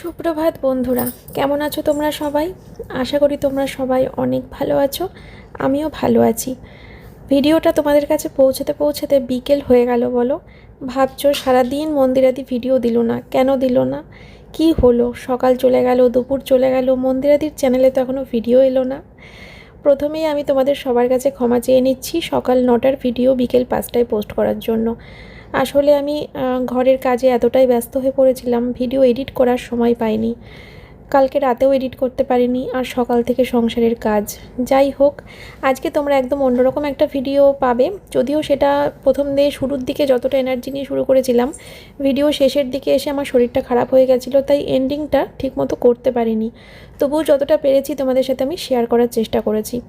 সুপ্রভাত বন্ধুরা, কেমন আছো তোমরা সবাই? আশা করি তোমরা সবাই অনেক ভালো আছো, আমিও ভালো আছি। ভিডিওটা তোমাদের কাছে পৌঁছাতে পৌঁছাতে বিকেল হয়ে গেল বলো। ভাবছ সারাদিন মন্দিরাদি ভিডিও দিল না, কেন দিল না? কি হলো? সকাল চলে গেল, দুপুর চলে গেল, মন্দিরাদির চ্যানেলে তো এখনও ভিডিও এলো না। প্রথমেই আমি তোমাদের সবার কাছে ক্ষমা চেয়ে নিচ্ছি সকাল নটার ভিডিও বিকেল পাঁচটায় পোস্ট করার জন্য। আসলে আমি ঘরের কাজে এতটাই ব্যস্ত হয়ে পড়েছিলাম, ভিডিও এডিট করার সময় পাইনি। কালকে রাতেও এডিট করতে পারিনি, আর সকাল থেকে সংসারের কাজ। যাই হোক, আজকে তোমরা একদম অন্যরকম একটা ভিডিও পাবে। যদিও সেটা প্রথম দিয়ে শুরুর দিকে যতটা এনার্জি নিয়ে শুরু করেছিলাম, ভিডিও শেষের দিকে এসে আমার শরীরটা খারাপ হয়ে গেছিল, তাই এন্ডিংটা ঠিকমতো করতে পারিনি। তবুও যতটা পেরেছি তোমাদের সাথে আমি শেয়ার করার চেষ্টা করেছি।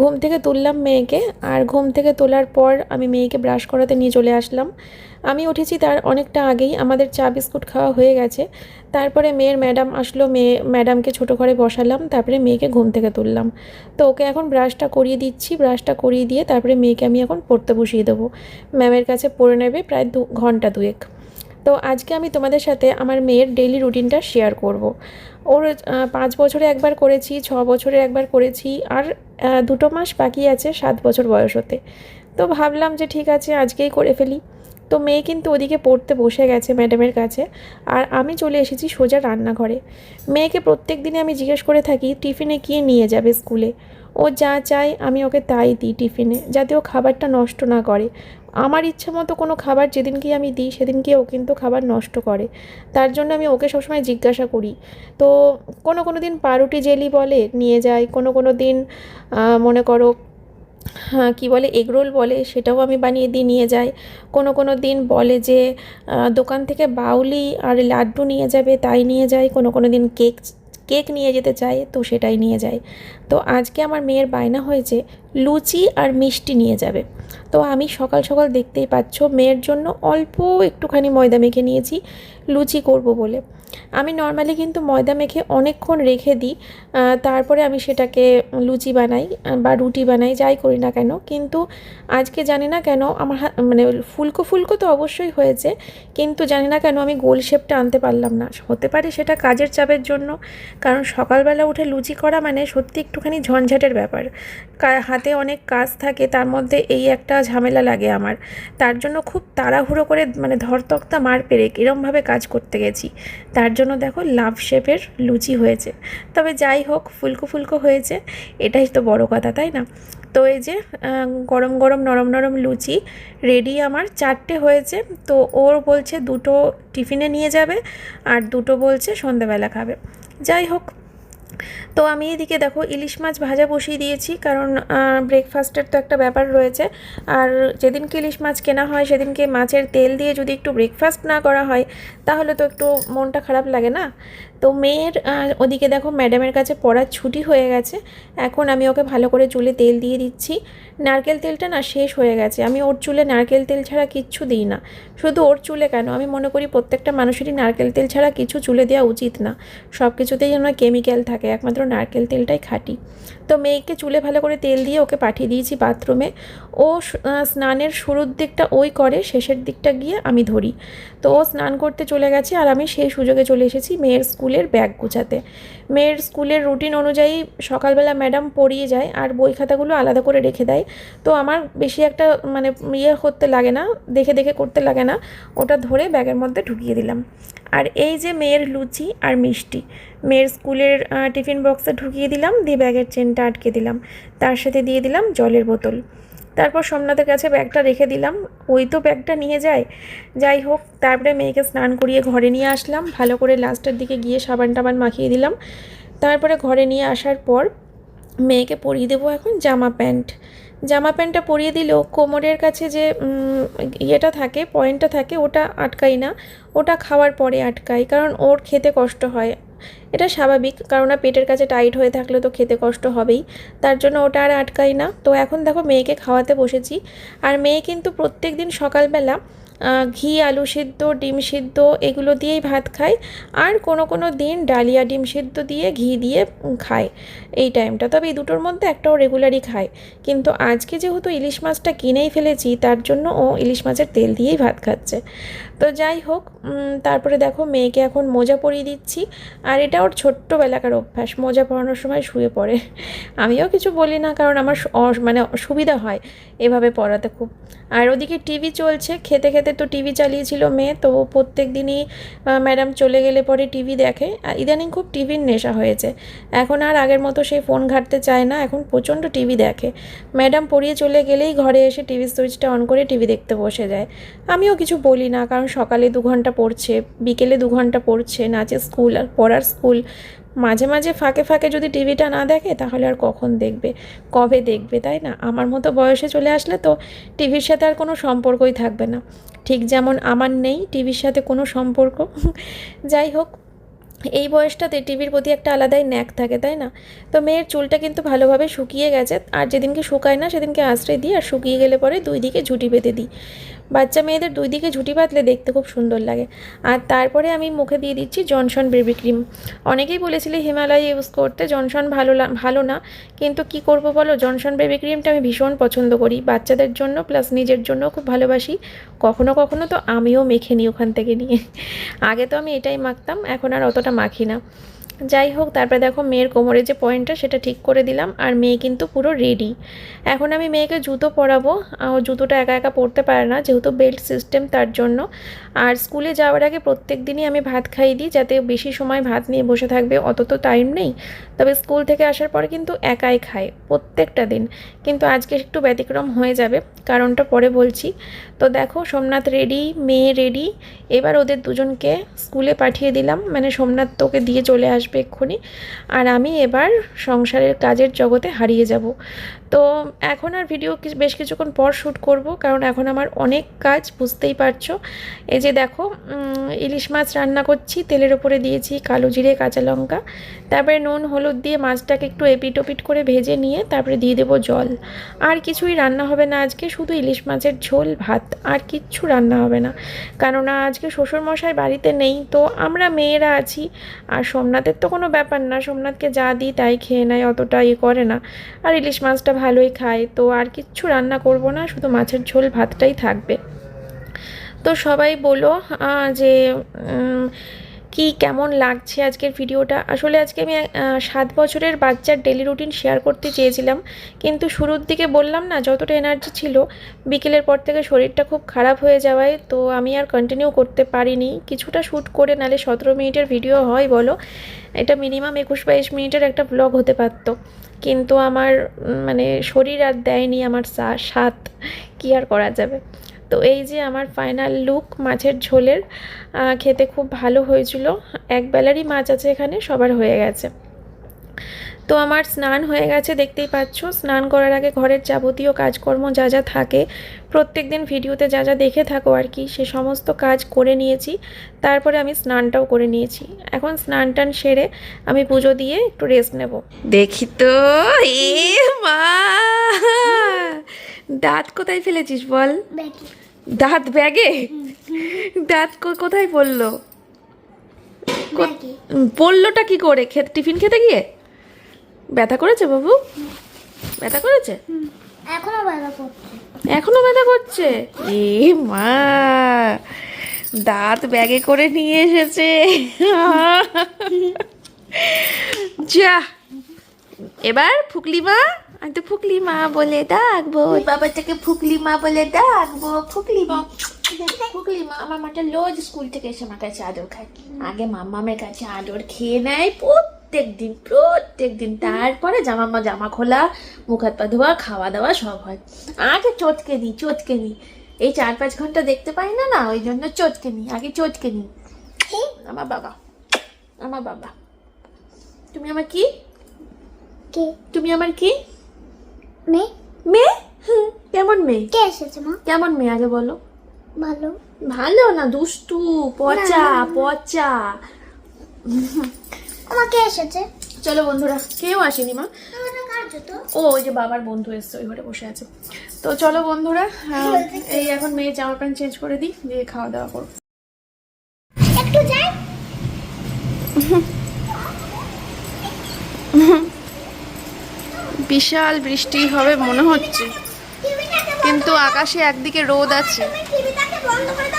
ঘুম থেকে তুললাম মেয়েকে, আর ঘুম থেকে তোলার পর আমি মেয়েকে ব্রাশ করাতে নিয়ে চলে আসলাম। আমি উঠেছি তার অনেকটা আগেই, আমাদের চা বিস্কুট খাওয়া হয়ে গেছে। তারপরে মেয়ের ম্যাডাম আসলো, মেয়ে ম্যাডামকে ছোটো ঘরে বসালাম, তারপরে মেয়েকে ঘুম থেকে তুললাম। তো ওকে এখন ব্রাশটা করিয়ে দিচ্ছি ব্রাশটা করিয়ে দিয়ে তারপরে মেয়েকে আমি এখন পড়তে বসিয়ে দেবো। ম্যামের কাছে পড়ে নেবে প্রায় দু ঘণ্টা দুয়েক। তো আজকে আমি তোমাদের সাথে আমার মেয়ের ডেইলি রুটিনটা শেয়ার করব। ওর পাঁচ বছরে একবার করেছি, ছ বছরে একবার করেছি, আর দুটো মাস বাকি আছে সাত বছর বয়স হতে। তো ভাবলাম যে ঠিক আছে, আজকেই করে ফেলি। তো মেয়ে কিন্তু ওদিকে পড়তে বসে গেছে ম্যাডামের কাছে, আর আমি চলে এসেছি সোজা রান্নাঘরে। মেয়েকে প্রত্যেক দিনে আমি জিজ্ঞেস করে থাকি, টিফিনে কী নিয়ে যাবে স্কুলে? ও যা চায় আমি ওকে তাই দিই টিফিনে, যাতে ও খাবারটা নষ্ট না করে। আমার ইচ্ছে মতো কোনো খাবার যেদিনকে আমি দিই সেদিনকে ও কিন্তু খাবার নষ্ট করে। তার জন্য আমি ওকে সবসময় জিজ্ঞাসা করি। তো কোনো কোনো দিন পাউরুটি জেলি বলে নিয়ে যায়, কোনো কোনো দিন মনে করো হ্যাঁ কী বলে এগরোল বলে, সেটাও আমি বানিয়ে দিয়ে নিয়ে যাই। কোনো কোনো দিন বলে যে দোকান থেকে বাউলি আর লাড্ডু নিয়ে যাবে, তাই নিয়ে যায় কোনো কোনো দিন কেক কেক নিয়ে যেতে চায়, তো সেটাই নিয়ে যায় তো আজকে আমার মেয়ের বায়না হয়েছে লুচি আর মিষ্টি নিয়ে যাবে। তো আমি সকাল সকাল দেখতেই পাচ্ছ মেয়ের জন্য অল্প একটুখানি ময়দা মেখে নিয়েছি, লুচি করব বলে। আমি নর্মালি কিন্তু ময়দা মেখে অনেকক্ষণ রেখে দিই তারপরে আমি সেটাকে লুচি বানাই বা রুটি বানাই, যাই করি না কেন। কিন্তু আজকে জানি না কেন আমার মানে ফুলকো ফুলকো তো অবশ্যই হয়েছে, কিন্তু জানি না কেন আমি গোল শেপটা আনতে পারলাম না। হতে পারে সেটা কাজের চাপের জন্য, কারণ সকালবেলা উঠে লুচি করা মানে সত্যি একটুখানি ঝঞ্ঝাটের ব্যাপার। হাতে অনেক কাজ থাকে, তার মধ্যে এই একটা ঝামেলা লাগে আমার। তার জন্য খুব তাড়াহুড়ো করে মানে ধরতক্তা মার পেরেক, এরমভাবে কাজ করতে গেছি। তার জন্য দেখো লাভ শেপের লুচি হয়েছে। তবে যাই হোক, ফুলকো ফুলকো হয়েছে, এটাই তো বড় কথা, তাই না? তো এই যে গরম গরম নরম নরম লুচি রেডি আমার, চারটে হয়েছে। তো ওর বলছে দুটো টিফিনে নিয়ে যাবে, আর দুটো বলছে সন্ধেবেলা খাবে। যাই হোক তো আমি এদিকে দেখো ইলিশ মাছ ভাজা বসিয়ে দিয়েছি, কারণ ব্রেকফাস্টের তো একটা ব্যাপার রয়েছে। আর যেদিনকে ইলিশ মাছ কেনা হয়, সেদিনকে মাছের তেল দিয়ে যদি একটু ব্রেকফাস্ট না করা হয়, তাহলে তো একটু মনটা খারাপ লাগে না? তো মেয়ের ওদিকে দেখো ম্যাডামের কাছে পড়ার ছুটি হয়ে গেছে। এখন আমি ওকে ভালো করে চুলে তেল দিয়ে দিচ্ছি। নারকেল তেলটা না শেষ হয়ে গেছে। আমি ওর চুলে নারকেল তেল ছাড়া কিচ্ছু দিই না। শুধু ওর চুলে কেন? আমি মনে করি প্রত্যেকটা মানুষেরই নারকেল তেল ছাড়া কিছু চুলে দেওয়া উচিত না। সব কিছুতেই যেন কেমিক্যাল থাকে, একমাত্র নারকেল তেলটাই খাঁটি। তো মেয়েকে চুলে ভালো করে তেল দিয়ে ওকে পাঠিয়ে দিয়েছি বাথরুমে ও স্নানের শুরুর দিকটা ওই করে, শেষের দিকটা গিয়ে আমি ধরি। তো ও স্নান করতে চলে গেছে আর আমি সেই সুযোগে চলে এসেছি। মেয়ের স্কুলের ব্যাগ গুছাতে। মেয়ের স্কুলের রুটিন অনুযায়ী সকালবেলা ম্যাডাম পড়িয়ে যায় আর বই খাতাগুলো আলাদা করে রেখে দেয়। তো আমার বেশি একটা মানে ইয়ে করতে লাগে না, দেখে দেখে করতে লাগে না, ওটা ধরে ব্যাগের মধ্যে ঢুকিয়ে দিলাম। আর এই যে মেয়ের লুচি আর মিষ্টি, মেয়ের স্কুলের টিফিন বক্সে ঢুকিয়ে দিলাম, দিয়ে ব্যাগের চেনটা আটকে দিলাম। তার সাথে দিয়ে দিলাম জলের বোতল। তারপর সোমনাথের কাছে ব্যাগটা রেখে দিলাম। ওই তো ব্যাগটা নিয়ে যায়। যাই হোক, তারপরে মেয়েকে স্নান করিয়ে ঘরে নিয়ে আসলাম। ভালো করে লাস্টের দিকে গিয়ে সাবান টাবান মাখিয়ে দিলাম। তারপরে ঘরে নিয়ে আসার পর মেয়েকে পরিয়ে দেবো এখন জামা প্যান্ট। জামা প্যান্টটা পরিয়ে দিলেও কোমরের কাছে যে ইয়েটা থাকে, পয়েন্টটা থাকে, ওটা আটকাই না। ওটা খাওয়ার পরে আটকাই কারণ ওর খেতে কষ্ট হয়। এটা স্বাভাবিক, কারণ পেটের কাছে টাইট হয়ে থাকলে তো খেতে কষ্ট হবেই। তার জন্য ওটা আর আটকাই না। তো এখন দেখো মেয়েকে খাওয়াতে বসেছি। আর মেয়ে কিন্তু প্রত্যেক দিন সকালবেলা ঘি, আলু সিদ্ধ, ডিম সিদ্ধ এগুলো দিয়েই ভাত খায়। আর কোনো কোনো দিন ডালিয়া ডিম সিদ্ধ দিয়ে, ঘি দিয়ে খায় এই টাইমটা তবে এই দুটোর মধ্যে একটাও রেগুলারই খায়। কিন্তু আজকে যেহেতু ইলিশ মাছটা কিনেই ফেলেছি, তার জন্য ও ইলিশ মাছের তেল দিয়েই ভাত খাচ্ছে। তো যাই হোক তারপরে দেখো মেয়েকে এখন মোজা পরিয়ে দিচ্ছি। আর এটা ওর ছোট্টবেলাকার অভ্যাস, মোজা পরানোর সময় শুয়ে পড়ে। আমিও কিছু বলি না, কারণ আমার মানে সুবিধা হয় এভাবে পড়াতে খুব। আর ওদিকে টিভি চলছে, খেতে খেতে তো টিভি চালিয়েছিল মেয়ে, তো প্রত্যেক দিনই ম্যাডাম চলে গেলে পরে টিভি দেখে। আর ইদানিং খুব টিভির নেশা হয়েছে। এখন আর আগের মতো সেই ফোন ঘাঁটতে চায় না, এখন প্রচণ্ড টিভি দেখে। ম্যাডাম পড়িয়ে চলে গেলেই ঘরে এসে টিভি সুইচটা অন করে টিভি দেখতে বসে যায়। আমিও কিছু বলি না, কারণ সকালে দু ঘণ্টা পড়ছে, বিকেলে দু ঘণ্টা পড়ছে, নাচের স্কুল আর পড়ার স্কুল মাঝে মাঝে ফাঁকে ফাঁকে যদি টিভিটা না দেখে তাহলে আর কখন দেখবে? কবে দেখবে, তাই না? আমার মতো বয়সে চলে আসলে তো টিভির সাথে আর কোনো সম্পর্কই থাকবে না। ঠিক যেমন আমার নেই টিভির সাথে কোনো সম্পর্ক। যাই হোক, এই বয়সটাতে টিভির প্রতি একটা আলাদাই ন্যাক থাকে, তাই না? তো মেয়ের চুলটা কিন্তু ভালোভাবে শুকিয়ে গেছে, আর যেদিনকে শুকায় না সেদিনকে আশ্রয় দিই, আর শুকিয়ে গেলে পরে দুই দিকে ঝুঁটি বেঁধে দিই। বাচ্চা মেয়েদের দুই দিকে ঝুঁটি বাঁধলে দেখতে খুব সুন্দর লাগে। আর তারপরে আমি মুখে দিয়ে দিচ্ছি জনসন বেবি ক্রিম। অনেকেই বলেছিলে, হিমালয় ইউজ করতে জনসন ভালো ভালো না। কিন্তু কি করব বলো? জনসন বেবি ক্রিমটা আমি ভীষণ পছন্দ করি। বাচ্চাদের জন্য প্লাস নিজের জন্য খুব ভালোবাসি। কখনো কখনো তো আমিও মেখে নিই ওখান থেকে নিয়ে। আগে তো আমি এটাই মাখতাম, এখন আর অতটা মাখি না। যাই হোক, তারপরে দেখো মেয়ের কোমরে যে পয়েন্টটা, সেটা ঠিক করে দিলাম। আর মেয়ে কিন্তু পুরো রেডি এখন আমি মেয়েকে জুতো পরাবো। ও জুতোটা একা একা পরতে পারে না, যেহেতু বেল্ট সিস্টেম তার জন্য। আর স্কুলে যাওয়ার আগে প্রত্যেক দিনই আমি ভাত খাইয়ে দিই, যাতে বেশি সময় ভাত নিয়ে বসে থাকবে, অত তো টাইম নেই। তবে স্কুল থেকে আসার পরে কিন্তু একাই খায়, প্রত্যেকটা দিন। কিন্তু আজকে একটু ব্যতিক্রম হয়ে যাবে, কারণটা পরে বলছি। তো দেখো, সোমনাথ রেডি মেয়ে রেডি এবার ওদের দুজনকে স্কুলে পাঠিয়ে দিলাম। মানে সোমনাথ তোকে দিয়ে চলে আসবে এক্ষুনি। আর আমি এবার সংসারের কাজের জগতে হারিয়ে যাব। তো এখন আর ভিডিও বেশ কিছুক্ষণ পর শ্যুট করব, কারণ এখন আমার অনেক কাজ, বুঝতেই পারছ। এই যে দেখো ইলিশ মাছ রান্না করছি, তেলের ওপরে দিয়েছি কালো জিরে, কাঁচা লঙ্কা, তারপরে নুন, হলুদ দিয়ে মাছটাকে একটু এপিট ওপিট করে ভেজে নিয়ে তারপরে দিয়ে দেবো জল। আর কিছুই রান্না হবে না আজকে, শুধু ইলিশ মাছের ঝোল, ভাত, আর কিচ্ছু রান্না হবে না। কেননা আজকে শ্বশুরমশাই বাড়িতে নেই, তো আমরা মেয়েরা আছি, আর সোমনাথের তো কোনো ব্যাপার না, সোমনাথকে যা দিই তাই খেয়ে নেয়, অতটা ইয়ে করে না। আর ইলিশ মাছটা ভালোই খায়, তো আর কিচ্ছু রান্না করব না, শুধু মাছের ঝোল, ভাতটাই থাকবে। তো সবাই বলো যে কি কেমন লাগছে আজকের ভিডিওটা? আসলে আজকে আমি সাত বছরের বাচ্চার ডেলি রুটিন শেয়ার করতে চেয়েছিলাম। কিন্তু শুরুর দিকে বললাম না, যতটা এনার্জি ছিল, বিকেলের পর থেকে শরীরটা খুব খারাপ হয়ে যাওয়ায়, তো আমি আর কন্টিনিউ করতে পারিনি। কিছুটা শ্যুট করে নালে সতেরো মিনিটের ভিডিও হয় বলো, এটা মিনিমাম একুশ বাইশ মিনিটের একটা ব্লগ হতে পারতো। কিন্তু আমার মানে শরীর আর দেয়নি আমার সা- সাথ কী আর করা যাবে? তো এই যে আমার ফাইনাল লুক মাছের ঝোলের খেতে খুব ভালো হয়েছিল। এক বেলারই মাছ আছে এখানে, সবার হয়ে গেছে। তো আমার স্নান হয়ে গেছে দেখতেই পাচ্ছ। স্নান করার আগে ঘরের যাবতীয় কাজকর্ম যা যা থাকে প্রত্যেক দিন ভিডিওতে যা যা দেখে থাকো আর কি সে সমস্ত কাজ করে নিয়েছি। তারপরে আমি স্নানটাও করে নিয়েছি। এখন স্নান টান সেরে আমি পুজো দিয়ে একটু রেস্ট নেব। দেখি তো এ মা! দাঁত কোথায় ফেলেছিস বল? দাঁত ব্যাগে? দাঁত কো- কোথায় পড়ল? পড়লোটা কি করে? খেতে টিফিন খেতে গিয়ে? ব্যথা করেছে বাবু? ব্যথা করেছে? এখনও ব্যথা করছে। এখনও ব্যথা করছে? এ মা দাঁত ব্যাগে করে নিয়ে এসেছে। যা এবার ফুকলি মা আমি তো ফুকলি মা বলে ডাকবো। বাবাটাকে ফুকলি মা বলে ডাকবো ফুকলি মা। ফুকলি মা আমার মাটা রোজ স্কুল থেকে এসে আমার কাছে আদর খায়। আগে মাম্মামের কাছে আদর খেয়ে নেয় প্রত্যেক দিন প্রত্যেক দিন তারপরে জামা মা জামা খোলা মুখ হাত পা ধোয়া খাওয়া দাওয়া সব হয়। আগে চটকে নিই চটকে নিই এই চার পাঁচ ঘণ্টা দেখতে পাই না না ওই জন্য চটকে নিই আগে চটকে নিই। আমার বাবা আমার বাবা। তুমি আমার কি? কে? তুমি আমার কি? মেয়ে। মেয়ে? কেমন মেয়ে? কে এসেছে মা? কেমন মেয়ে আগে বলো। ভালো। ভালো না দুষ্টু পচা পচা। আমার কে এসেছে? চলো বন্ধুরা কেউ আসেনি মা। ও ওই যে বাবার বন্ধু এসছে ওই ঘরে বসে আছে। তো চলো বন্ধুরা এই এখন মেয়ে জামা প্যান্ট চেঞ্জ করে দিই দিয়ে খাওয়া দাওয়া একটু যাই? বিশাল বৃষ্টি হবে মনে হচ্ছে। কিন্তু আকাশে একদিকে রোদ আছে। করে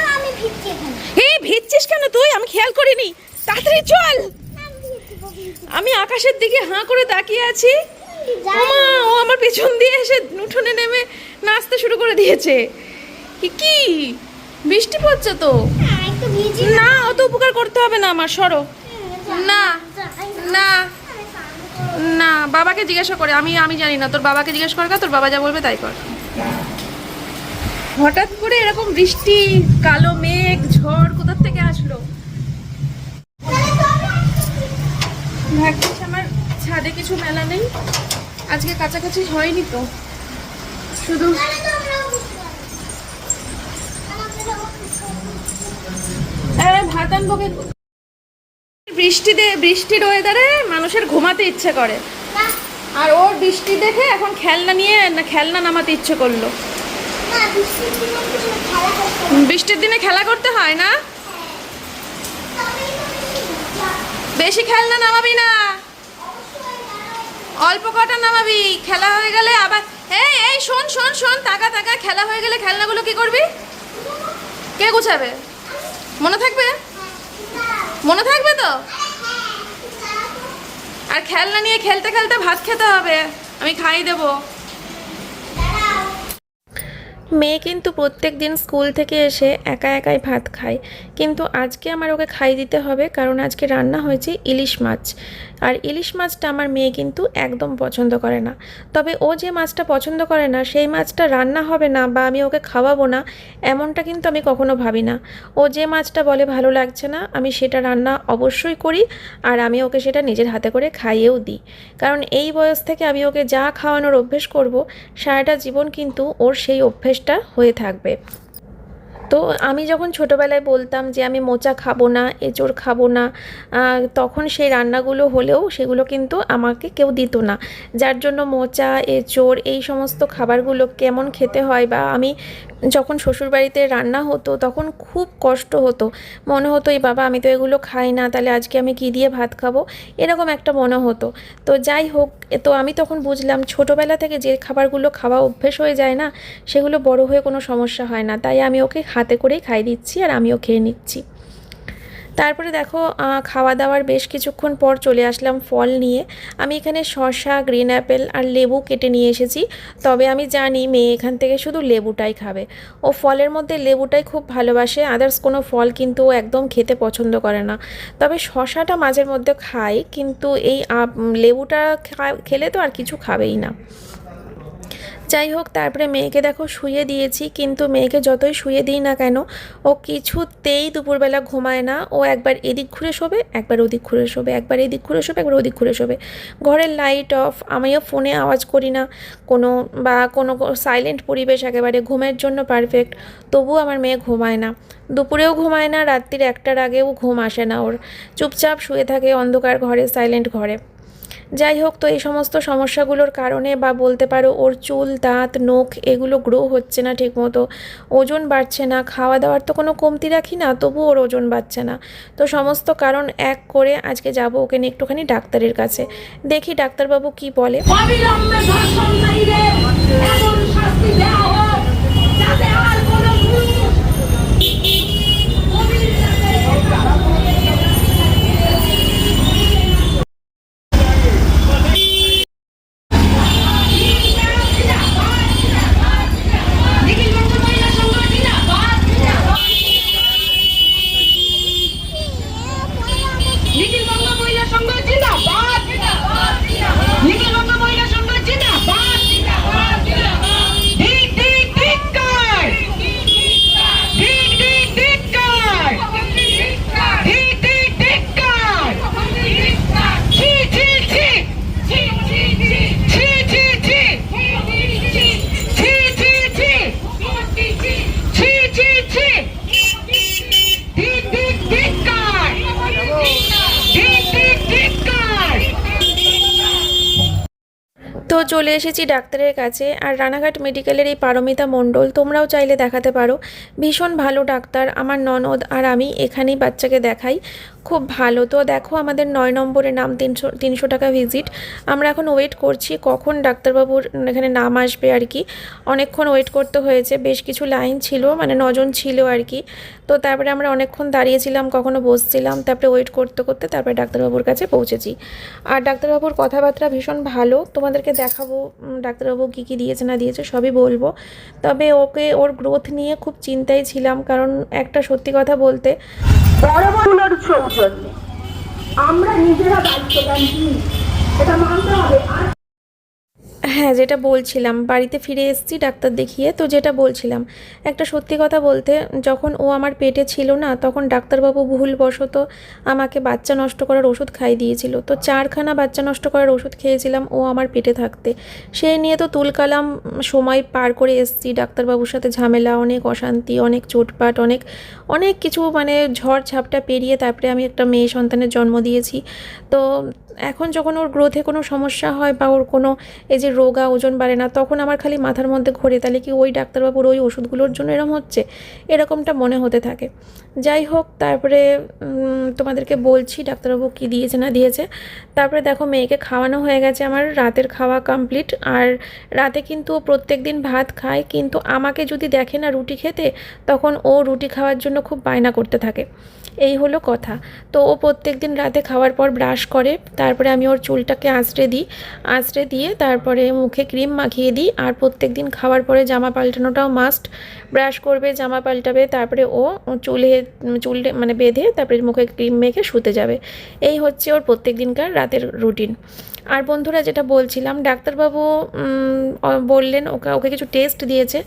এই ভিজছিস কেন তুই? আমি খেয়াল করিনি। তাড়াতাড়ি চল। আমি আকাশের দিকে হাঁ করে তাকিয়ে আছি। ওমা ও আমার পেছন দিয়ে এসে উঠোনে নেমে নাচতে শুরু করে দিয়েছে। কি কি? বৃষ্টি পড়ছে তো? ভিজি। না অত উপকার করতে হবে না আমার সরো। না না না বাবাকে জিজ্ঞাসা করে। আমি আমি জানি না তোর বাবাকে জিজ্ঞেস কর তোর বাবা যা বলবে তাই কর। হঠাৎ করে এরকম বৃষ্টি কালো মেঘ ঝড় কোথা থেকে আসলো ভাগ্যিস আমার ছাদে কিছু মেলা নেই। আজকে কাছাকাছি হয়নি তো। শুধু ভাত আনব বৃষ্টিতে, বৃষ্টির ওয়েদারে মানুষের ঘুমাতে ইচ্ছে করে। আর ওর বৃষ্টি দেখে এখন খেলনা নিয়ে, না, খেলনা নামাতে ইচ্ছে করল। বৃষ্টির দিনে খেলা করতে হয় না? বেশি খেলনা নামাবি না। অল্প কটা নামাবি। খেলা হয়ে গেলে আবার এই এই, শোন শোন শোন টাকা টাকা খেলা হয়ে গেলে খেলনাগুলো কি করবি? কে গুছাবে? মনে থাকবে? মনে থাকবে তো? আর খেলনা নিয়ে খেলতে খেলতে ভাত খেতে হবে। আমি খাই দেবো। মেয়ে কিন্তু প্রত্যেক দিন স্কুল থেকে এসে একা একাই ভাত খায়। কিন্তু আজকে আমার ওকে খাই দিতে হবে কারণ আজকে রান্না হয়েছে ইলিশ মাছ। আর ইলিশ মাছটা আমার মেয়ে কিন্তু একদম পছন্দ করে না। তবে ও যে মাছটা পছন্দ করে না, সেই মাছটা রান্না হবে না বা আমি ওকে খাওয়াবো না, এমনটা কিন্তু আমি কখনো ভাবি না। ও যে মাছটা বলে ভালো লাগছে না, আমি সেটা রান্না অবশ্যই করি আর আমি ওকে সেটা নিজের হাতে করে খাইয়েও দিই। কারণ এই বয়স থেকে আমি ওকে যা খাওয়ানোর অভ্যেস করব, সারাটা জীবন কিন্তু ওর সেই অভ্যেসটা হয়ে থাকবে। তো আমি যখন ছোটোবেলায় বলতাম যে আমি মোচা খাব না, এঁচড় খাব না তখন সেই রান্নাগুলো হলেও সেগুলো কিন্তু আমাকে কেউ দিত না। যার জন্য মোচা, এঁচড় এই সমস্ত খাবারগুলো কেমন খেতে হয় বা আমি যখন শ্বশুরবাড়িতে রান্না হতো, তখন খুব কষ্ট হতো। মনে হতো, এই বাবা, আমি তো এগুলো খাই না, তাহলে আজকে আমি কী দিয়ে ভাত খাব? এরকম একটা মনে হতো। তো যাই হোক, তো আমি তখন বুঝলাম, ছোটোবেলা থেকে যে খাবারগুলো খাওয়া অভ্যেস হয়ে যায় না, সেগুলো বড় হয়ে কোনো সমস্যা হয় না। তাই আমি ওকে হাতে করেই খাই দিচ্ছি আর আমিও খেয়ে নিচ্ছি। তারপরে দেখো খাওয়া দাওয়ার বেশ কিছুক্ষণ পর চলে আসলাম ফল নিয়ে। আমি এখানে শসা, গ্রিন অ্যাপেল আর লেবু কেটে নিয়ে এসেছি। তবে আমি জানি মেয়ে এখান থেকে শুধু লেবুটাই খাবে। ও ফলের মধ্যে লেবুটাই খুব ভালোবাসে, আদার্স কোনো ফল কিন্তু ও একদম খেতে পছন্দ করে না। তবে শসাটা মাঝের মধ্যে খায়, কিন্তু এই লেবুটা খেলে তো আর কিছু খাবেই না। যাই হোক, তারপরে মেয়েকে দেখো শুয়ে দিয়েছি, কিন্তু মেয়েকে যতই শুয়ে দিই না কেন, ও কিছুতেই দুপুরবেলা ঘুমায় না। ও একবার এদিক ঘুরে শোবে, একবার ওদিক ঘুরে শোবে, একবার এদিক ঘুরে শোবে, একবার ওদিক ঘুরে শোবে। ঘরের লাইট অফ আমিও ফোনে আওয়াজ করি না। কোনো বা কোনো সাইলেন্ট পরিবেশ একেবারে ঘুমের জন্য পারফেক্ট তবুও আমার মেয়ে ঘুমায় না। দুপুরেও ঘুমায় না, রাত্রির একটার আগেও ঘুম আসে না ওর। চুপচাপ শুয়ে থাকে অন্ধকার ঘরে সাইলেন্ট ঘরে। যাই হোক, তো এই সমস্ত সমস্যাগুলোর কারণে বা বলতে পারো ওর চুল, দাঁত, নখ এগুলো গ্রো হচ্ছে না ঠিকমতো। ওজন বাড়ছে না, খাওয়া দাওয়ার তো কোনো কমতি রাখি না, তবু ওর ওজন বাড়ছে না। তো সমস্ত কারণ এক করে আজকে যাব ওকে নিয়ে একটুখানি ডাক্তারের কাছে। দেখি ডাক্তারবাবু কি বলে। তো চলে এসেছি ডাক্তারের কাছে। আর রানাঘাট মেডিকেলের এই পারমিতা মণ্ডল, তোমরাও চাইলে দেখাতে পারো। ভীষণ ভালো ডাক্তার, আমার ননদ আর আমি এখানেই বাচ্চাকে দেখাই। খুব ভালো। তো দেখো আমাদের নয় নম্বরে নাম তিনশো তিনশো টাকা ভিজিট আমরা এখন ওয়েট করছি কখন ডাক্তারবাবুর এখানে নাম আসবে আর কি। অনেকক্ষণ ওয়েট করতে হয়েছে, বেশ কিছু লাইন ছিল মানে নজন ছিল আর কি। তো তারপরে আমরা অনেকক্ষণ দাঁড়িয়েছিলাম, কখনো বসছিলাম, তারপরে ওয়েট করতে করতে তারপরে ডাক্তারবাবুর কাছে পৌঁছেছি। আর ডাক্তারবাবুর কথাবার্তা ভীষণ ভালো, তোমাদেরকে দেখাবো ডাক্তারবাবু কী কী দিয়েছে না দিয়েছে সবই বলব। তবে ওকে, ওর গ্রোথ নিয়ে খুব চিন্তায় ছিলাম, কারণ একটা সত্যি কথা বলতে পরবর্তীর সৌজন্যে। আমরা নিজেরা দায়িত্বজ্ঞান নিই এটা মানতে হবে। আর হ্যাঁ যেটা বলছিলাম, বাড়িতে ফিরে এসেছি, ডাক্তার দেখিয়ে। তো যেটা বলছিলাম, একটা সত্যি কথা বলতে, যখন ও আমার পেটে ছিল না, তখন ডাক্তারবাবু ভুলবশত আমাকে বাচ্চা নষ্ট করার ওষুধ খাইয়ে দিয়েছিল। তো চারখানা বাচ্চা নষ্ট করার ওষুধ খেয়েছিলাম ও আমার পেটে থাকতে। সেই নিয়ে তো তুলকালাম, সময় পার করে এসেছি, ডাক্তারবাবুর সাথে ঝামেলা, অনেক অশান্তি, অনেক চোটপাট, অনেক অনেক কিছু মানে ঝড় ঝাপটা পেরিয়ে তারপরে আমি একটা মেয়ে সন্তানের জন্ম দিয়েছি। তো এখন যখন ওর গ্রোথে কোনো সমস্যা হয় বা ওর কোনো এই যে রোগা ওজন বাড়ে না, তখন আমার খালি মাথার মধ্যে ঘোরে, তাহলে কি ওই ডাক্তারবাবুর ওই ওষুধগুলোর জন্য এরকম হচ্ছে? এরকমটা মনে হতে থাকে। যাই হোক, তারপরে তোমাদেরকে বলছি ডাক্তারবাবু কী দিয়েছে না দিয়েছে। তারপরে দেখো, মেয়েকে খাওয়ানো হয়ে গেছে আমার, রাতের খাওয়া কমপ্লিট আর রাতে কিন্তু ও প্রত্যেক দিন ভাত খায়, কিন্তু আমাকে যদি দেখে না রুটি খেতে, তখন ও রুটি খাওয়ার জন্য খুব বায়না করতে থাকে। এই হলো কথা। তো ও প্রত্যেক দিন রাতে খাওয়ার পর ব্রাশ করে, তারপরে আমি ওর চুলটাকে আঁচড়ে দিই। আঁচড়ে দিয়ে তারপরে মুখে ক্রিম মাখিয়ে দিই আর প্রত্যেক দিন খাওয়ার পরে জামা পাল্টানোটাও মাস্ট ব্রাশ করবে, জামা পাল্টাবে, তারপরে ও চুলে চুল মানে বেঁধে তারপরে মুখে ক্রিম মেখে শুতে যাবে। এই হচ্ছে ওর প্রত্যেক দিনকার রাতের রুটিন আর বন্ধুরা যেটা বলছিলাম, ডাক্তারবাবু বললেন ওকে ওকে কিছু টেস্ট দিয়েছে।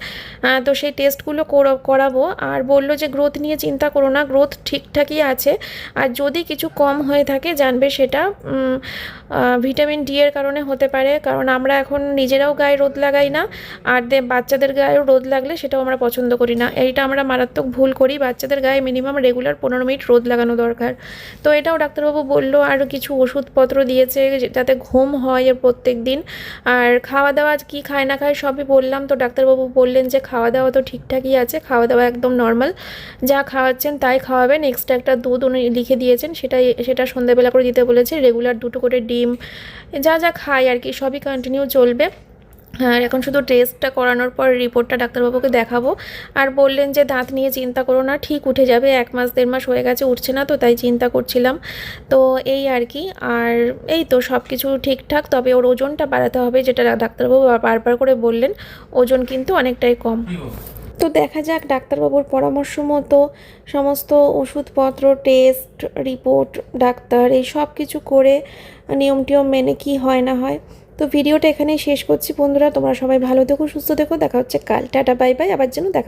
তো সেই টেস্টগুলো করা- করাবো। আর বলল যে, গ্রোথ নিয়ে চিন্তা করো না, গ্রোথ ঠিকঠাকই আছে। আর যদি কিছু কম হয়ে থাকে, জানবে সেটা ভিটামিন ডি এর কারণে হতে পারে, কারণ আমরা এখন নিজেরাও গায়ে রোদ লাগাই না, আর দে বাচ্চাদের গায়েও রোদ লাগলে সেটাও আমরা পছন্দ করি না। এইটা আমরা মারাত্মক ভুল করি, বাচ্চাদের গায়ে মিনিমাম রেগুলার পনেরো মিনিট রোদ লাগানো দরকার। তো এটাও ডাক্তারবাবু বলল, আর কিছু ওষুধপত্র দিয়েছে যাতে ঘুম হয় প্রত্যেক দিন। আর খাওয়া দাওয়া কী খায় না খায় সবই বললাম, তো ডাক্তারবাবু বললেন যে খাওয়া দাওয়া তো ঠিকঠাকই আছে খাওয়া দাওয়া একদম নর্মাল যা খাওয়াচ্ছেন তাই খাওয়াবেন এক্সট্রা একটা দুধ উনি লিখে দিয়েছেন, সেটাই সেটা সন্ধ্যাবেলা করে দিতে বলেছে রেগুলার দুটো করে ডিম যা যা খায় আর কি, সবই কন্টিনিউ চলবে। আর এখন শুধু টেস্টটা করানোর পর রিপোর্টটা ডাক্তারবাবুকে দেখাবো। আর বললেন যে, দাঁত নিয়ে চিন্তা করো না, ঠিক উঠে যাবে, এক মাস, দেড় মাস হয়ে গেছে, উঠছে না তো, তাই চিন্তা করছিলাম। তো এই আর কি, আর এই তো সব কিছু ঠিকঠাক, তবে ওর ওজনটা বাড়াতে হবে, যেটা ডাক্তারবাবু বারবার করে বললেন, ওজন কিন্তু অনেকটাই কম। তো দেখা যাক ডাক্তারবাবুর পরামর্শ মতো সমস্ত ওষুধপত্র, টেস্ট, রিপোর্ট, ডাক্তার, এই সব কিছু করে নিয়ম টিয়ম মেনে কি হয় না হয়। তো ভিডিওটা এখানেই শেষ করছি বন্ধুরা, তোমরা সবাই ভালো দেখো সুস্থ দেখো দেখা হচ্ছে কাল। টাটা, বাই বাই, আবার যেন দেখা